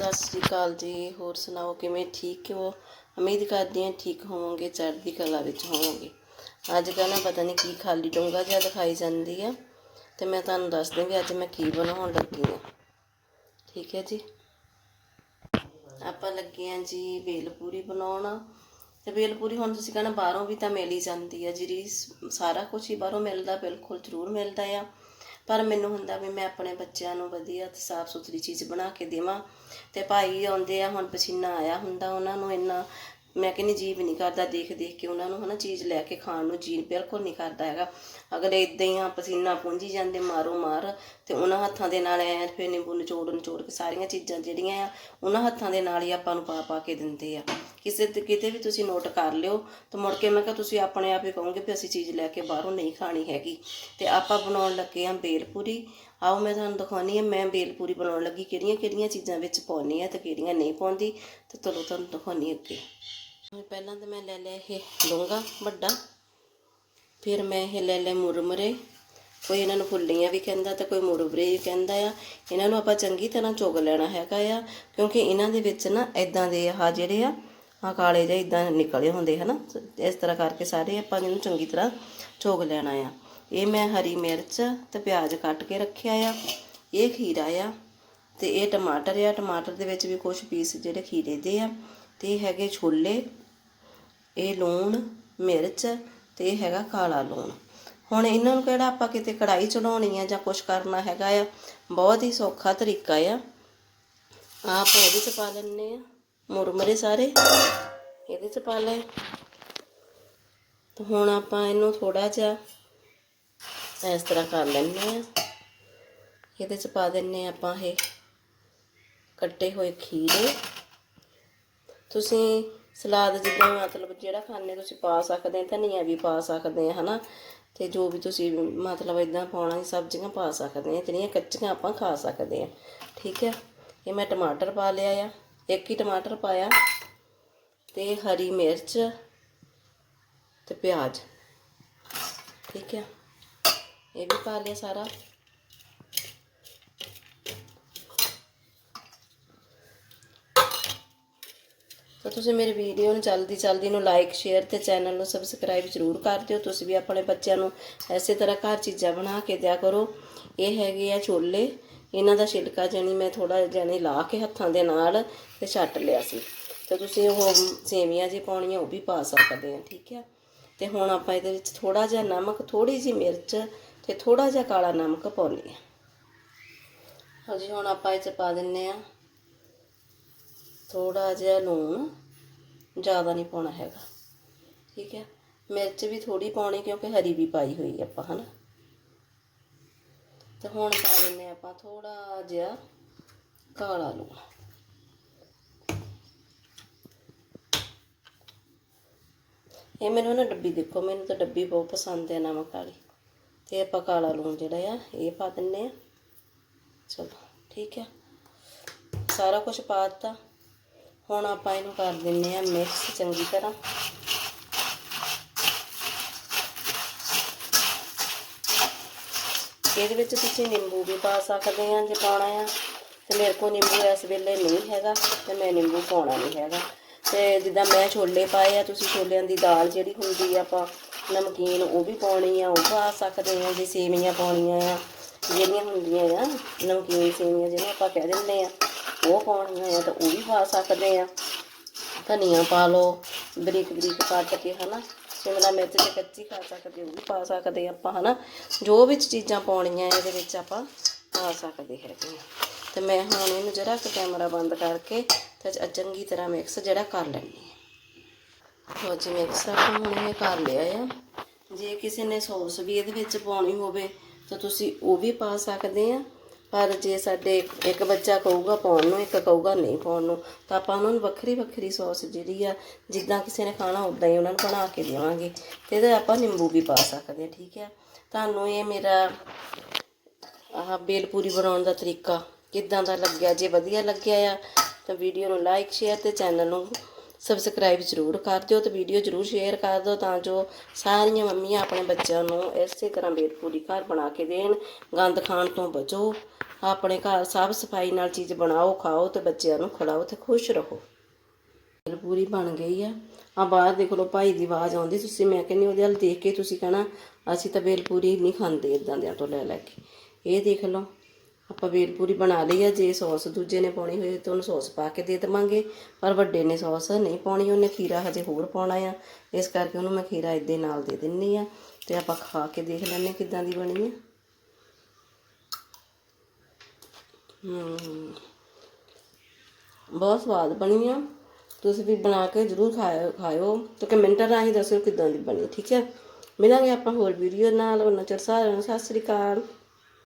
ਸਤਿ ਸ਼੍ਰੀ ਅਕਾਲ ਜੀ। ਹੋਰ ਸੁਣਾਓ, ਕਿਵੇਂ ਠੀਕ ਹੋ? ਉਮੀਦ ਕਰਦੀ ਹਾਂ ਠੀਕ ਹੋਵੋਗੇ, ਚੜ੍ਹਦੀ ਕਲਾ ਵਿੱਚ ਹੋਵੋਗੇ। ਅੱਜ ਕੱਲ੍ਹ ਨਾ ਪਤਾ ਨਹੀਂ ਕੀ ਖਾਲੀ ਡੋਂਗਾ ਜਿਹਾ ਦਿਖਾਈ ਜਾਂਦੀ ਆ ਤੇ ਮੈਂ ਤੁਹਾਨੂੰ ਦੱਸਦੀ ਵੀ ਅੱਜ ਮੈਂ ਕੀ ਬਣਾਉਣ ਲੱਗੀ ਹਾਂ। ਠੀਕ ਹੈ ਜੀ? ਆਪਾਂ ਲੱਗੇ ਹਾਂ ਜੀ ਵੇਲਪੂਰੀ ਬਣਾਉਣਾ। ਤੇ ਵੇਲਪੂਰੀ ਹੁਣ ਤੁਸੀਂ ਕਹਿੰਦਾ ਬਾਹਰੋਂ ਵੀ ਤਾਂ ਮਿਲ ਹੀ ਜਾਂਦੀ ਆ ਜਿਹੜੀ ਸਾਰਾ ਕੁਝ ਹੀ ਬਾਹਰੋਂ ਮਿਲਦਾ, ਬਿਲਕੁਲ ਜ਼ਰੂਰ ਮਿਲਦਾ ਆ। ਪਰ ਮੈਨੂੰ ਹੁੰਦਾ ਵੀ ਮੈਂ ਆਪਣੇ ਬੱਚਿਆਂ ਨੂੰ ਵਧੀਆ ਤੇ ਸਾਫ਼ ਸੁਥਰੀ ਚੀਜ਼ ਬਣਾ ਕੇ ਦੇਵਾਂ ਤੇ ਭਾਈ ਆਉਂਦੇ ਆ, ਹੁਣ ਪਸੀਨਾ ਆਇਆ ਹੁੰਦਾ ਉਹਨਾਂ ਨੂੰ ਇੰਨਾ, ਮੈਂ ਕਹਿੰਦੀ ਜੀਵ ਨਹੀਂ ਕਰਦਾ ਦੇਖ ਦੇਖ ਕੇ ਉਹਨਾਂ ਨੂੰ ਹਨਾ ਚੀਜ਼ ਲੈ ਕੇ ਖਾਣ ਨੂੰ ਜੀ ਬਿਲਕੁਲ ਨਹੀਂ ਕਰਦਾ ਹੈਗਾ। ਅਗਲੇ ਇਦਾਂ ਹੀ ਆ ਪਸੀਨਾ ਪੁੰਝੀ ਜਾਂਦੇ ਮਾਰੋ ਮਾਰ ਤੇ ਉਹਨਾਂ ਹੱਥਾਂ ਦੇ ਨਾਲ ਐ ਫਿਰ ਨਿੰਬੂ ਨਿਚੋੜ ਨਿਚੋੜ ਕੇ ਸਾਰੀਆਂ ਚੀਜ਼ਾਂ ਜਿਹੜੀਆਂ ਆ, ਉਹਨਾਂ ਹੱਥਾਂ ਦੇ ਨਾਲ ਹੀ ਆਪਾਂ ਨੂੰ ਪਾ ਪਾ ਕੇ ਦਿੰਦੇ ਆ। ਕਿਸੇ ਤੇ ਕਿਤੇ ਵੀ ਤੁਸੀਂ ਨੋਟ ਕਰ ਲਿਓ ਤਾਂ ਮੁੜ ਕੇ ਮੈਂ ਕਿਹਾ ਤੁਸੀਂ ਆਪਣੇ ਆਪ ਹੀ ਕਹੋਗੇ ਵੀ ਅਸੀਂ ਚੀਜ਼ ਲੈ ਕੇ ਬਾਹਰੋਂ ਨਹੀਂ ਖਾਣੀ ਹੈਗੀ। ਤੇ ਆਪਾਂ ਬਣਾਉਣ ਲੱਗੇ ਆ ਬੇਲਪੂਰੀ। ਆਓ ਮੈਂ ਤੁਹਾਨੂੰ ਦਿਖਾਉਣੀ ਹੈ, ਮੈਂ ਬੇਲਪੂਰੀ ਬਣਾਉਣ ਲੱਗੀ ਕਿਹੜੀਆਂ ਕਿਹੜੀਆਂ ਚੀਜ਼ਾਂ ਵਿੱਚ ਪਾਉਣੀ ਹੈ ਤੇ ਕਿਹੜੀਆਂ ਨਹੀਂ ਪਾਉਂਦੀ। ਤੇ ਚਲੋ ਤੁਹਾਨੂੰ ਦਿਖਾਉਣੀ ਅੱਗੇ। ਪਹਿਲਾਂ ਤਾਂ ਮੈਂ ਲੈ ਲਿਆ ਇਹ ਡੋਂਗਾ ਵੱਡਾ। ਫਿਰ ਮੈਂ ਇਹ ਲੈ ਲਿਆ ਮੁਰਮਰੇ। ਕੋਈ ਇਹਨਾਂ ਨੂੰ ਫੁੱਲੀਆਂ ਵੀ ਕਹਿੰਦਾ ਤੇ ਕੋਈ ਮੁਰਬਰੇ ਵੀ ਕਹਿੰਦਾ ਆ। ਇਹਨਾਂ ਨੂੰ ਆਪਾਂ ਚੰਗੀ ਤਰ੍ਹਾਂ ਚੁਗ ਲੈਣਾ ਹੈਗਾ ਆ, ਕਿਉਂਕਿ ਇਹਨਾਂ ਦੇ ਵਿੱਚ ਨਾ ਇਦਾਂ ਦੇ ਆਹ ਜਿਹੜੇ ਆ ਆ ਕਾਲੇ ਜਿਹੇ ਇਦਾਂ ਨਿਕਲੇ ਹੁੰਦੇ ਹਨਾ। ਇਸ ਤਰ੍ਹਾਂ ਕਰਕੇ ਸਾਰੇ ਆਪਾਂ ਇਹਨੂੰ ਚੰਗੀ ਤਰ੍ਹਾਂ ਚੁਗ ਲੈਣਾ ਆ। ਇਹ ਮੈਂ ਹਰੀ ਮਿਰਚ ਤੇ ਪਿਆਜ਼ ਕੱਟ ਕੇ ਰੱਖਿਆ ਆ। ਇਹ ਖੀਰਾ ਆ ਤੇ ਇਹ ਟਮਾਟਰ ਆ। ਟਮਾਟਰ ਦੇ ਵਿੱਚ ਵੀ ਕੁਝ ਪੀਸ ਜਿਹੜੇ ਖੀਰੇ ਦੇ ਆ ਤੇ ਇਹ ਹੈਗੇ ਛੋਲੇ, ਇਹ ਲੂਣ, ਮਿਰਚ ਤੇ ਇਹ ਹੈਗਾ ਕਾਲਾ ਲੂਣ। ਹੁਣ ਇਹਨਾਂ ਨੂੰ ਕਿਹੜਾ ਆਪਾਂ ਕਿਤੇ ਕੜਾਈ ਚੜਾਉਣੀ ਆ ਜਾਂ ਕੁਝ ਕਰਨਾ ਹੈਗਾ ਆ। ਬਹੁਤ ਹੀ ਸੌਖਾ ਤਰੀਕਾ ਆ। ਆਪ ਇਹਦੇ ਚ ਪਾ ਲੈਣੇ ਆ। ਮੁਰਮਰੇ ਸਾਰੇ। ਇਹਦੇ ਚ ਪਾ ਲਏ। ਤੇ ਹੁਣ ਆਪਾਂ ਇਹਨੂੰ ਥੋੜਾ ਜਿਹਾ ਇਸ ਤਰ੍ਹਾਂ ਕਰ ਲੈਣੇ ਆ ਇਹਦੇ ਚ ਪਾ ਦਿੰਨੇ ਆ ਆਪਾਂ ਇਹ ਕੱਟੇ ਹੋਏ ਖੀਰੇ। ਤੁਸੀਂ ਸਲਾਦ ਜਿੱਦਾਂ ਮਤਲਬ ਜਿਹੜਾ ਖਾਣੇ ਤੁਸੀਂ ਪਾ ਸਕਦੇ ਧਨੀਆ ਵੀ ਪਾ ਸਕਦੇ ਆ, ਹਨਾ? ਤੇ ਜੋ ਵੀ ਤੁਸੀਂ ਮਤਲਬ ਇਦਾਂ ਪਾਉਣਾ ਸਬਜ਼ੀਆਂ ਪਾ ਸਕਦੇ ਆ, ਜਿਹੜੀਆਂ ਕੱਚੀਆਂ ਆਪਾਂ ਖਾ ਸਕਦੇ ਆ। ਠੀਕ ਹੈ ਇਹ ਮੈਂ ਟਮਾਟਰ ਪਾ ਲਿਆ ਆ। ਇੱਕ ਹੀ ਟਮਾਟਰ ਪਾਇਆ ਤੇ ਹਰੀ ਮਿਰਚ ਤੇ ਪਿਆਜ਼। ਠੀਕ ਹੈ ਇਹ ਵੀ ਪਾ ਲਿਆ ਸਾਰਾ। ਤਾਂ ਤੁਸੀਂ ਮੇਰੀ ਵੀਡੀਓ ਨੂੰ ਜਲਦੀ ਜਲਦੀ ਨੂੰ ਲਾਈਕ ਸ਼ੇਅਰ ਤੇ ਚੈਨਲ ਨੂੰ ਸਬਸਕ੍ਰਾਈਬ ਜ਼ਰੂਰ ਕਰ ਦਿਓ। ਤੁਸੀਂ ਵੀ ਆਪਣੇ ਬੱਚਿਆਂ ਨੂੰ ਐਸੇ ਤਰ੍ਹਾਂ ਘਰ ਚੀਜ਼ਾਂ ਬਣਾ ਕੇ ਦਿਆ ਕਰੋ। ਇਹ ਹੈਗੇ ਆ ਛੋਲੇ। ਇਹਨਾਂ ਦਾ ਛਿਲਕਾ ਜਾਨੀ ਮੈਂ ਥੋੜਾ ਜਾਨੀ ਲਾ ਕੇ ਹੱਥਾਂ ਦੇ ਨਾਲ ਤੇ ਛੱਟ ਲਿਆ ਸੀ। ਤੇ ਤੁਸੀਂ ਉਹ ਸੇਵੀਆਂ ਜੇ ਪਾਉਣੀਆਂ ਉਹ ਵੀ ਪਾ ਸਕਦੇ ਆ, ਠੀਕ ਹੈ ਤੇ ਹੁਣ ਆਪਾਂ ਇਹਦੇ ਵਿੱਚ ਥੋੜਾ ਜਿਹਾ ਨਮਕ ਥੋੜੀ ਜਿਹੀ ਮਿਰਚ ਤੇ ਥੋੜਾ ਜਿਹਾ ਕਾਲਾ ਨਮਕ ਪਾਉਣੀ ਆ। ਹਾਂਜੀ ਹੁਣ ਆਪਾਂ ਇਹ ਚ ਪਾ ਦਿੰਨੇ ਆ। ਥੋੜਾ ਜਿਹਾ ਲੂਣ, ਜ਼ਿਆਦਾ ਨਹੀਂ ਪਾਉਣਾ ਹੈਗਾ, ਠੀਕ ਹੈ ਮਿਰਚ ਵੀ ਥੋੜੀ ਪਾਉਣੀ ਕਿਉਂਕਿ ਹਰੀ ਵੀ ਪਾਈ ਹੋਈ ਆਪਾਂ, ਹਨਾ? ਤੇ ਹੁਣ ਪਾ ਦਿੰਨੇ ਆਪਾਂ ਥੋੜਾ ਜਿਹਾ ਕਾਲਾ ਲੂਣ। ਇਹ ਮੈਨੂੰ ਨਾ ਡੱਬੀ ਦੇਖੋ, ਮੈਨੂੰ ਤਾਂ ਡੱਬੀ ਬਹੁਤ ਪਸੰਦ ਹੈ ਨਮਕ ਵਾਲੀ। ਤੇ ਆਪਾਂ ਕਾਲਾ ਲੂਣ ਜਿਹੜਾ ਆ, ਇਹ ਪਾ ਦਿੰਨੇ ਆ। ਚਲੋ, ਠੀਕ ਹੈ ਸਾਰਾ ਕੁਝ ਪਾ ਦਿੱਤਾ। ਹੁਣ ਆਪਾਂ ਇਹਨੂੰ ਕਰ ਦਿੰਨੇ ਆ ਮਿਕਸ ਚੰਗੀ ਤਰ੍ਹਾਂ। ਇਹਦੇ ਵਿੱਚ ਤੁਸੀਂ ਨਿੰਬੂ ਵੀ ਪਾ ਸਕਦੇ ਆ ਜੇ ਪਾਉਣਾ ਆ। ਤੇ ਮੇਰੇ ਕੋਲ ਨਿੰਬੂ ਇਸ ਵੇਲੇ ਨਹੀਂ ਹੈਗਾ ਤੇ ਮੈਂ ਨਿੰਬੂ ਪਾਉਣਾ ਨਹੀਂ ਹੈਗਾ। ਤੇ ਜਿੱਦਾਂ ਮੈਂ ਛੋਲੇ ਪਾਏ ਆ, ਤੁਸੀਂ ਛੋਲਿਆਂ ਦੀ ਦਾਲ ਜਿਹੜੀ ਹੁੰਦੀ ਆ ਆਪਾਂ ਨਮਕੀਨ ਉਹ ਵੀ ਪਾਉਣੀ ਆ, ਉਹ ਪਾ ਸਕਦੇ ਆ, ਜੇ ਸੇਵੀਆਂ ਪਾਉਣੀਆਂ ਆ, ਜਿਹੜੀਆਂ ਹੁੰਦੀਆਂ ਆ, ਨਮਕੀਨ ਸੇਵੀਆਂ ਜਿਹਨੂੰ ਆਪਾਂ ਕਹਿ ਦਿੰਦੇ ਆ, ਉਹ ਪਾਉਣੀਆਂ ਆ ਤਾਂ ਉਹ ਵੀ ਪਾ ਸਕਦੇ ਆ। ਧਨੀਆ ਪਾ ਲਓ ਬਰੀਕ ਬਰੀਕ ਕੱਟ ਕੇ ਹਨਾ? ਸ਼ਿਮਲਾ ਮਿਰਚ ਜੇ ਕੱਚੀ ਖਾ ਸਕਦੇ ਉਹ ਵੀ, ਪਾ ਸਕਦੇ ਆਪਾਂ, ਹਨਾ? ਜੋ ਵੀ ਚੀਜ਼ਾਂ ਪਾਉਣੀਆਂ ਇਹਦੇ ਵਿੱਚ ਆਪਾਂ ਪਾ ਸਕਦੇ ਹੈਗੇ ਆ। ਤੇ ਮੈਂ ਹੁਣ ਇਹਨੂੰ ਜਿਹੜਾ ਕੁ ਕੈਮਰਾ ਬੰਦ ਕਰਕੇ ਤੇ ਚੰਗੀ ਤਰ੍ਹਾਂ ਮਿਕਸ ਜਿਹੜਾ ਕਰ ਲੈਣੀ ਹੈ। ਲੋ ਜੀ ਮਿਕਸ ਆਪਾਂ ਹੁਣ ਇਹ ਕਰ ਲਿਆ ਆ। ਜੇ ਕਿਸੇ ਨੇ ਸੌਸ ਵੀ ਇਹਦੇ ਵਿੱਚ ਪਾਉਣੀ ਹੋਵੇ, ਤਾਂ ਤੁਸੀਂ ਉਹ ਵੀ ਪਾ ਸਕਦੇ ਆ। ਪਰ ਜੇ ਸਾਡੇ ਇੱਕ- ਬੱਚਾ ਕਹੂਗਾ ਪਾਉਣ ਨੂੰ, ਇੱਕ ਕਹੂਗਾ ਨਹੀਂ ਪਾਉਣ ਨੂੰ, ਤਾਂ ਆਪਾਂ ਉਹਨਾਂ ਨੂੰ ਵੱਖਰੀ ਵੱਖਰੀ ਸੌਸ ਜਿਹੜੀ ਆ, ਜਿੱਦਾਂ ਕਿਸੇ ਨੇ ਖਾਣਾ ਉਦਾਂ ਹੀ ਉਹਨਾਂ ਨੂੰ ਬਣਾ ਕੇ ਦੇਵਾਂਗੇ। ਤੇ ਇਹਦੇ ਆਪਾਂ ਨਿੰਬੂ ਵੀ ਪਾ ਸਕਦੇ ਹਾਂ, ਠੀਕ ਹੈ ਤੁਹਾਨੂੰ ਇਹ ਮੇਰਾ ਆਹ ਬੇਲਪੂਰੀ ਬਣਾਉਣ ਦਾ ਤਰੀਕਾ ਕਿੱਦਾਂ ਦਾ ਲੱਗਿਆ? ਜੇ ਵਧੀਆ ਲੱਗਿਆ ਆ, ਤਾਂ ਵੀਡੀਓ ਨੂੰ ਲਾਈਕ ਸ਼ੇਅਰ ਤੇ ਚੈਨਲ ਨੂੰ ਸਬਸਕ੍ਰਾਈਬ ਜ਼ਰੂਰ ਕਰ ਦਿਓ ਤੇ ਵੀਡੀਓ ਜ਼ਰੂਰ ਸ਼ੇਅਰ ਕਰ ਦਿਓ ਤਾਂ ਜੋ ਸਾਰੀਆਂ ਮੰਮੀਆਂ ਆਪਣੇ ਬੱਚਿਆਂ ਨੂੰ ਇਸੇ ਤਰ੍ਹਾਂ ਬੇਲਪੂਰੀ ਘਰ ਬਣਾ ਕੇ ਦੇਣ, ਗੰਦ ਖਾਣ ਤੋਂ ਬਚੋ। ਆਪਣੇ ਘਰ ਸਾਫ਼ ਸਫ਼ਾਈ ਨਾਲ ਚੀਜ਼ ਬਣਾਓ, ਖਾਓ ਤੇ ਬੱਚਿਆਂ ਨੂੰ ਖਿਲਾਓ ਤੇ ਖੁਸ਼ ਰਹੋ। ਦਾਲ ਪੂਰੀ ਬਣ ਗਈ ਆ। ਆ ਬਾਹਰ ਦੇਖ ਲਓ ਭਾਈ ਦੀ ਆਵਾਜ਼ ਆਉਂਦੀ, ਤੁਸੀਂ ਮੈਂ ਕਹਿੰਦੀ ਉਹਦੇ ਵੱਲ ਦੇਖ ਕੇ ਤੁਸੀਂ ਕਹਿਣਾ, ਅਸੀਂ ਤਾਂ ਬੇਲ ਪੂਰੀ ਨਹੀਂ ਖਾਂਦੇ ਇਦਾਂ ਦਿਆਂ ਤੋਂ ਲੈ ਲੈ ਕੇ। ਇਹ ਦੇਖ ਲਓ, ਆਪਾਂ ਬੇਲ ਪੂਰੀ ਬਣਾ ਲਈ ਆ, ਜੇ ਸੌਸ ਦੂਜੇ ਨੇ ਪਾਉਣੀ ਹੋਏ ਤਾਂ ਉਹਨੂੰ ਸੌਸ ਪਾ ਕੇ ਦੇ ਦੇਵਾਂਗੇ। ਪਰ ਵੱਡੇ ਨੇ ਸੌਸ ਨਹੀਂ ਪਾਉਣੀ, ਉਹਨੇ ਖੀਰਾ ਹਜੇ ਹੋਰ ਪਾਉਣਾ ਆ। ਇਸ ਕਰਕੇ ਉਹਨੂੰ ਮੈਂ ਖੀਰਾ ਇੱਦੇ ਨਾਲ ਦੇ ਦਿੰਨੀ ਆ ਤੇ ਆਪਾਂ ਖਾ ਕੇ ਦੇਖ ਲੈਂਦੇ ਕਿੱਦਾਂ ਦੀ ਬਣੀ ਆ। ਹਮ। ਬਹੁਤ ਸਵਾਦ ਬਣੀ ਆ। ਤੁਸੀਂ ਵੀ ਬਣਾ ਕੇ ਜ਼ਰੂਰ ਖਾਇਓ ਖਾਇਓ। ਤੇ ਕਮੈਂਟਾਂ ਰਾਹੀਂ ਦੱਸਿਓ ਕਿਦਾਂ ਦੀ ਬਣੀ, ਠੀਕ ਹੈ ਮਿਲਾਂਗੇ ਆਪਾਂ ਹੋਰ ਵੀਡੀਓ ਨਾਲ। ਉਹਨਾਂ ਚਿਰ ਸਾਰਿਆਂ ਨੂੰ ਸਤਿ ਸ੍ਰੀ ਅਕਾਲ।